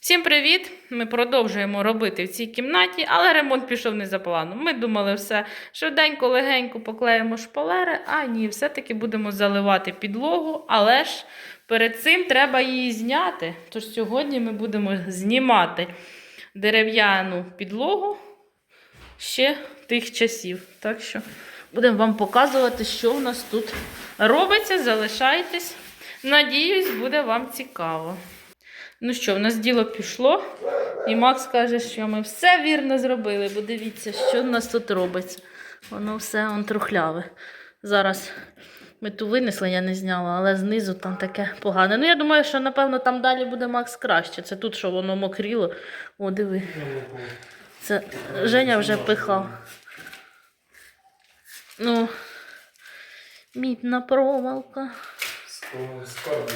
Всім привіт! Ми продовжуємо робити в цій кімнаті, але ремонт пішов не за планом. Ми думали, все швиденько, легенько поклеїмо шпалери, а ні, все-таки будемо заливати підлогу, але ж перед цим треба її зняти. Тож сьогодні ми будемо знімати дерев'яну підлогу ще тих часів. Так що будемо вам показувати, що в нас тут робиться. Залишайтесь. Надіюсь, буде вам цікаво. Ну що, в нас діло пішло, і Макс каже, що ми все вірно зробили, бо дивіться, що в нас тут робиться. Воно все он трухляве. Зараз ми ту винесли, я не зняла, але знизу там таке погане. Ну, я думаю, що напевно там далі буде Макс краще. Це тут, що воно мокріло. О, диви. Це Женя вже пихав. Ну, мідна проволока, Скарби.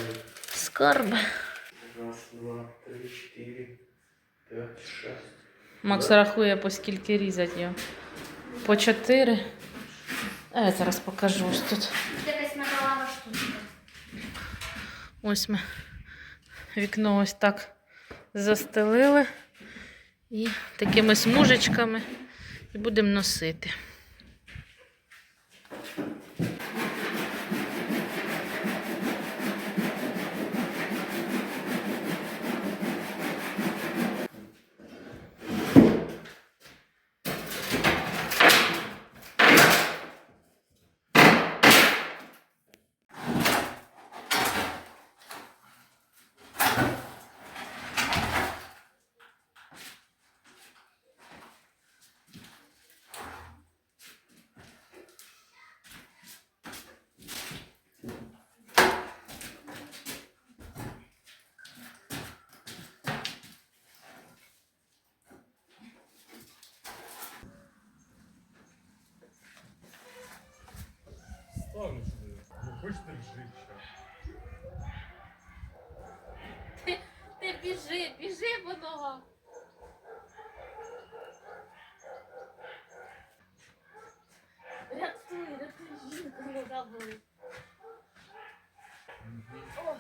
скарби. Раз, два, три, чотири, п'ять, шесть. Макс рахує, по скільки різати його. По чотири. А я зараз покажу ось тут. Якась металова штука. Ось ми вікно ось так застелили. І такими смужечками будемо носити. Стану сюди. Ну хоч держи ще. Ти біжи, біжи по ногам. Рятуй, рятуй, О,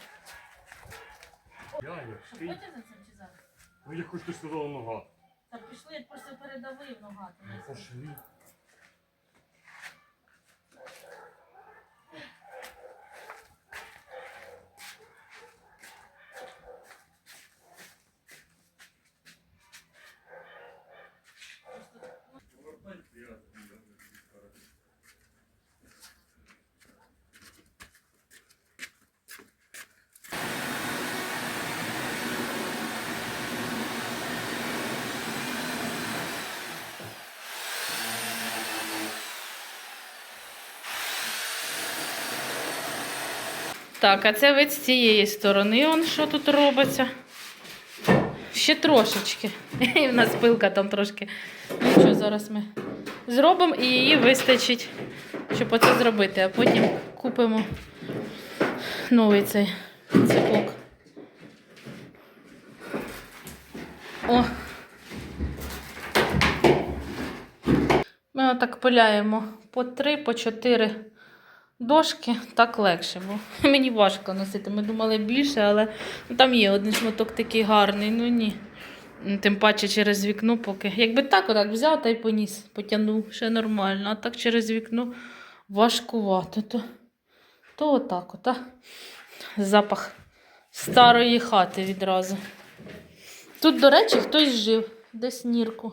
Я як що ти. потім за цим чи зараз? Ну я хоч ти сказала нога. Та пішли, я просто передавив нога. Ну пошли. Так, а це вид з цієї сторони, он що тут робиться. Ще трошечки. В нас пилка там трошки. Ну що, зараз ми зробимо і її вистачить, щоб оце зробити, а потім купимо новий цей цепок. О! Ми отак пиляємо по три, по чотири дошки, так легше, бо мені важко носити. Ми думали більше, але ну, там є один шматок такий гарний, ну ні. Тим паче через вікно поки. Якби так отак взяв та й поніс, потягнув, ще нормально. А так через вікно важкувато. То, то отак, от, а? запах старої хати відразу. Тут, до речі, хтось жив, десь нірку.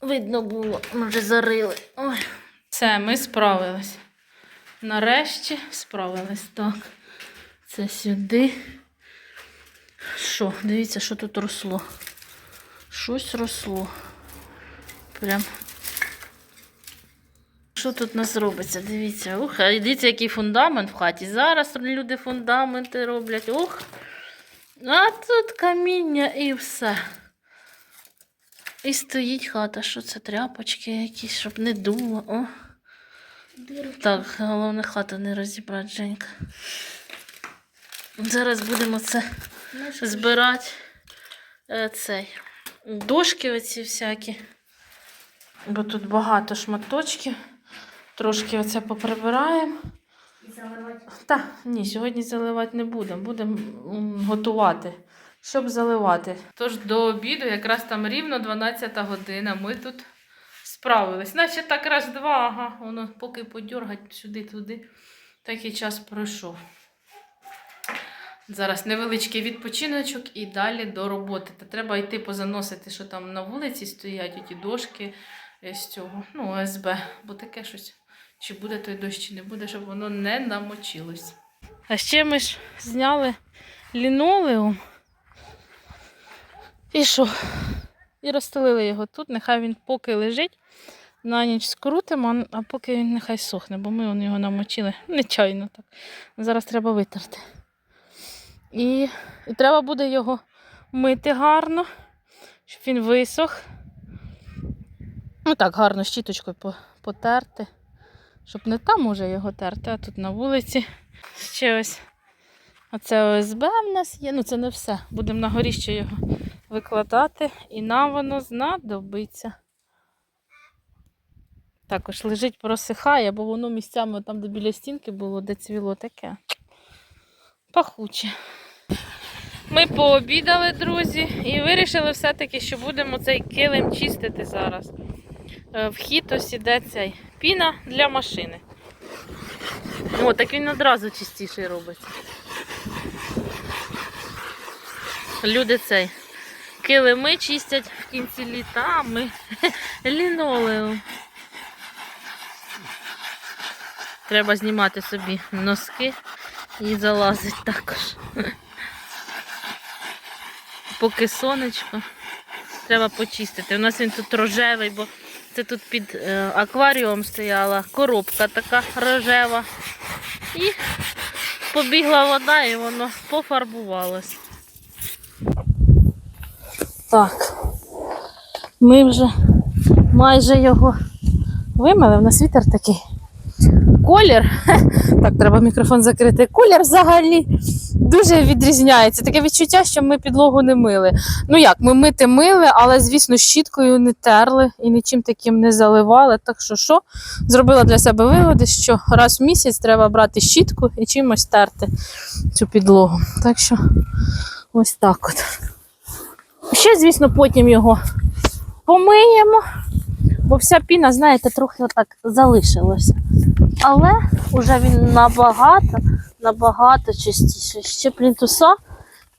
Видно було, ми вже зарили. Ой. Все, ми справились. Нарешті справились. Так. Це сюди. Що? Дивіться, що тут росло. Щось росло. Прям. Що тут у нас робиться? Дивіться. Ух, дивіться, який фундамент в хаті. Зараз люди фундаменти роблять. Ух. А тут каміння і все. І стоїть хата. Що це? Тряпочки якісь, щоб не дуло. О. Так, головне хату не розібрати, Женька. Зараз будемо це збирати е, цей. Дошки оці всякі. Бо тут багато шматочків. Трошки оце поприбираємо. І заливати. Та, ні, сьогодні заливати не будемо. Будемо готувати щоб заливати. Тож до обіду, якраз там рівно 12 година, ми тут справились. Наче так раз-два, ага, воно поки подьоргать сюди-туди, так і час пройшов. Зараз невеличкий відпочиночок і далі до роботи. Та треба йти позаносити, що там на вулиці стоять, оті дошки з цього, ну, ОСБ, бо таке щось. Чи буде той дощ, чи не буде, щоб воно не намочилось. А ще ми ж зняли лінолеум. І що? І розстелили його тут, нехай він поки лежить, на ніч скрутимо, а поки він нехай сохне, бо ми його намочили нечайно так. Зараз треба витерти. І, і треба буде його мити гарно, щоб він висох. Ну так, гарно щіточкою потерти, щоб не там уже його терти, а тут на вулиці. Ще ось оце ОСБ в нас є. Ну це не все. Будемо на горіще його викладати, і нам воно знадобиться. Також лежить, просихає, бо воно місцями там, де біля стінки було, де цвіло таке. Пахуче. Ми пообідали, друзі, і вирішили все-таки, що будемо цей килим чистити зараз. Е, Вхід ось іде цей піна для машини. О, так він одразу чистіший робиться. Люди цей килими чистять в кінці літа, а ми лінолеум. Треба знімати собі носки і залазить також. Поки сонечко. Треба почистити. У нас він тут рожевий, бо це тут під е, акваріумом стояла коробка така рожева. І побігла вода і воно пофарбувалось. Так. Ми вже майже його вимили. У нас вітер такий. Колір. Так, треба мікрофон закрити. Колір взагалі дуже відрізняється. Таке відчуття, що ми підлогу не мили. Ну як, ми мити мили, але, звісно, щіткою не терли і нічим таким не заливали. Так що, що? Зробила для себе виводи, що раз в місяць треба брати щітку і чимось терти цю підлогу. Так що ось так от. Ще, звісно, потім його помиємо, бо вся піна, знаєте, трохи отак залишилася. Але вже він набагато, набагато чистіший. Ще плінтуса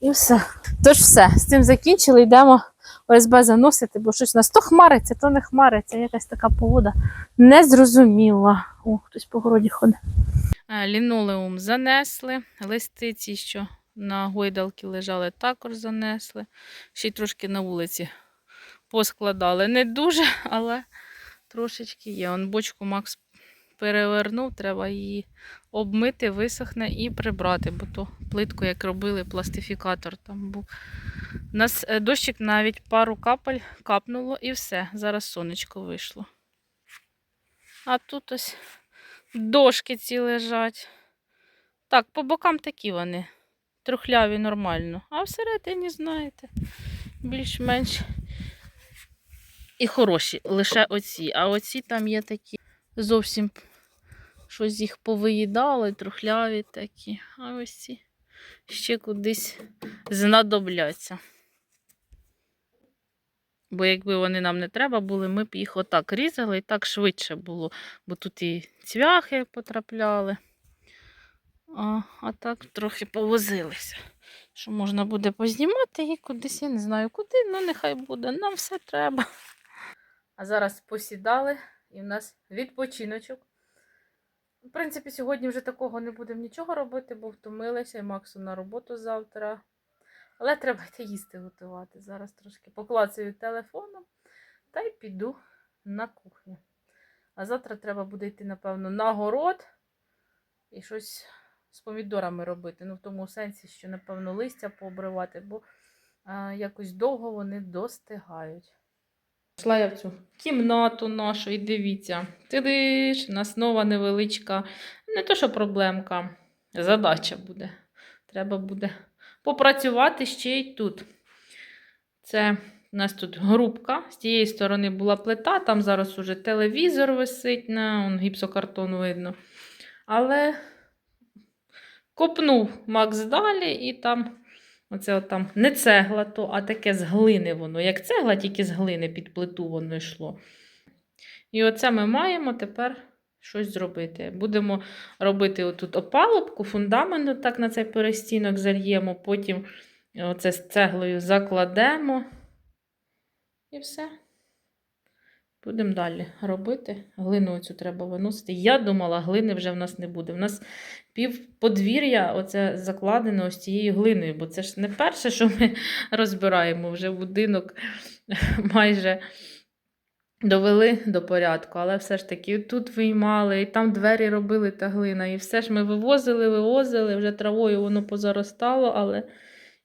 і все. Тож все, з цим закінчили, йдемо ОСБ заносити, бо щось у нас то хмариться, то не хмариться. Якась така погода незрозуміла. О, хтось по городі ходить. Лінолеум занесли, листи ці, що на гойдалки лежали, також занесли. Ще й трошки на вулиці поскладали. Не дуже, але трошечки є. Он бочку Макс перевернув, треба її обмити, висохне і прибрати, бо то плитку, як робили, пластифікатор там був. У нас е, дощик навіть пару капель капнуло і все. Зараз сонечко вийшло. А тут ось дошки ці лежать. Так, по бокам такі вони. Трухляві нормально. А всередині, знаєте, більш-менш і хороші. Лише оці. А оці там є такі зовсім щось їх повиїдали, трухляві такі. А ось ці ще кудись знадобляться. Бо якби вони нам не треба були, ми б їх отак різали і так швидше було. Бо тут і цвяхи потрапляли. А, а так трохи повозилися. Що можна буде познімати і кудись, я не знаю куди, ну нехай буде, нам все треба. А зараз посідали і в нас відпочиночок. В принципі, сьогодні вже такого не будемо нічого робити, бо втомилися і Максу на роботу завтра. Але треба йти їсти готувати. Зараз трошки поклацаю телефоном та й піду на кухню. А завтра треба буде йти, напевно, на город і щось з помідорами робити. Ну, в тому сенсі, що, напевно, листя пообривати, бо а, якось довго вони достигають. Пішла я в цю кімнату нашу і дивіться. Тидиш, у нас нова невеличка, не то, що проблемка, задача буде. Треба буде попрацювати ще й тут. Це у нас тут грубка. З тієї сторони була плита, там зараз уже телевізор висить, на он, гіпсокартон видно. Але копнув Макс далі, і там Оце от там не цегла, то, а таке з глини воно. Як цегла, тільки з глини під плиту воно йшло. І оце ми маємо тепер щось зробити. Будемо робити отут опалубку, фундамент так на цей перестінок зальємо, потім оце з цеглою закладемо. І все. Будемо далі робити. Глину цю треба виносити. Я думала, глини вже в нас не буде. В нас пів подвір'я оце закладено ось цією глиною, бо це ж не перше, що ми розбираємо. Вже будинок майже довели до порядку, але все ж таки тут виймали, і там двері робили та глина. І все ж ми вивозили, вивозили, вже травою воно позаростало, але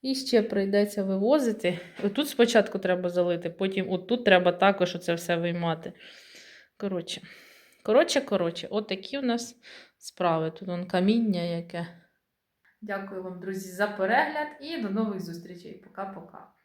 і ще прийдеться вивозити. Отут спочатку треба залити, потім отут треба також оце все виймати. Коротше, коротше, коротше, от такі у нас справи. Тут он каміння яке. Дякую вам, друзі, за перегляд і до нових зустрічей. Пока-пока.